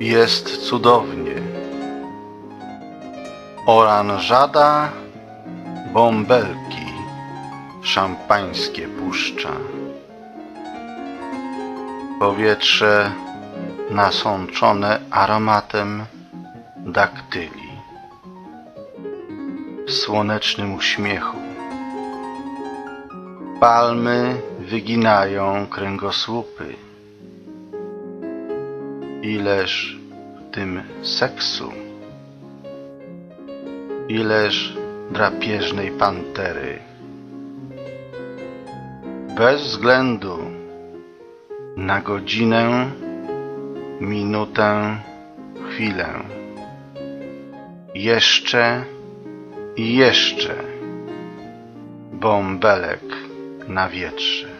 Jest cudownie. Oranżada, bąbelki, szampańskie puszcza. Powietrze nasączone aromatem daktyli. W słonecznym uśmiechu. Palmy wyginają kręgosłupy. Ileż w tym seksu, ileż drapieżnej pantery. Bez względu na godzinę, minutę, chwilę. Jeszcze i jeszcze bąbelek na wietrze.